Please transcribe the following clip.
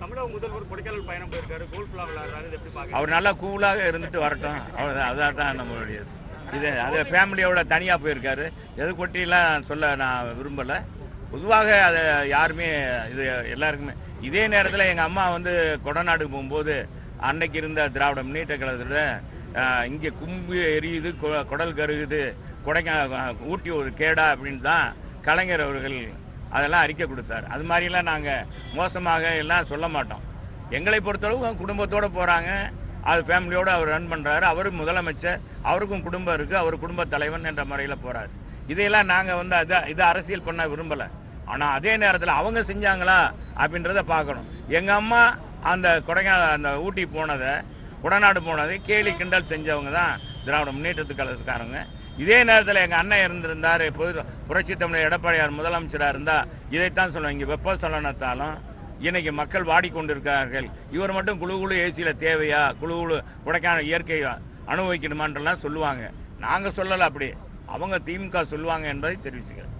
தமிழக முதல்வர் கொடைக்கானல் பயணம் போயிருக்காரு கோல்ஃப்லா விளையாடுறாரு எப்படி அவர் நல்லா கூலாக இருந்துட்டு வரட்டும். அவ்வளோதான் அதான் தான் நம்மளுடைய இது அது ஃபேமிலியோட தனியாக போயிருக்காரு. எது கொட்டிலாம் சொல்ல நான் விரும்பலை. பொதுவாக அதை யாருமே இது எல்லாருக்குமே. இதே நேரத்தில் எங்கள் அம்மா வந்து கொடநாடுக்கு போகும்போது அன்னைக்கு இருந்த திராவிட முன்னேற்ற கழகத்தில் இங்கே கும்பு எரியுது கொ- குடல் கருகுது கொடைக்கா ஊட்டி ஒரு கேடா அப்படின்னு தான் கலைஞர் அவர்கள் அதெல்லாம் அறிக்கை கொடுத்தார். அது மாதிரிலாம் நாங்கள் மோசமாக எல்லாம் சொல்ல மாட்டோம். எங்களை பொறுத்தளவு அவங்க போகிறாங்க அது ஃபேமிலியோடு அவர் ரன் பண்ணுறாரு அவரும் முதலமைச்சர். அவருக்கும் குடும்பம் இருக்குது அவர் குடும்ப தலைவன் என்ற முறையில் போகிறார் இதையெல்லாம் நாங்கள் வந்து அதை இதை அரசியல் பண்ண விரும்பலை. ஆனால் அதே நேரத்தில் அவங்க செஞ்சாங்களா அப்படின்றத பார்க்கணும். எங்கள் அம்மா அந்த கொடைக்கானல் அந்த ஊட்டி போனதை குடநாடு போனதை கேலி கிண்டல் செஞ்சவங்க தான் திராவிட முன்னேற்றத்து கழகத்துக்காரங்க. இதே நேரத்தில் எங்க அண்ணன் இருந்திருந்தாரு பொது புரட்சி தமிழர் எடப்பாடியார் முதலமைச்சராக இருந்தா இதைத்தான் சொல்லுவாங்க. இங்க வெப்ப சலனத்தாலும் இன்னைக்கு மக்கள் வாடிக்கொண்டிருக்கிறார்கள். இவர் மட்டும் குழு குழு ஏசியில் தேவையா குழு குழு கொடைக்கானல் இயற்கை அனுபவிக்கணுமான்றலாம் சொல்லுவாங்க. நாங்கள் சொல்லலை அப்படி. அவங்க திமுக சொல்லுவாங்க என்பதை தெரிவிச்சுக்கிறேன்.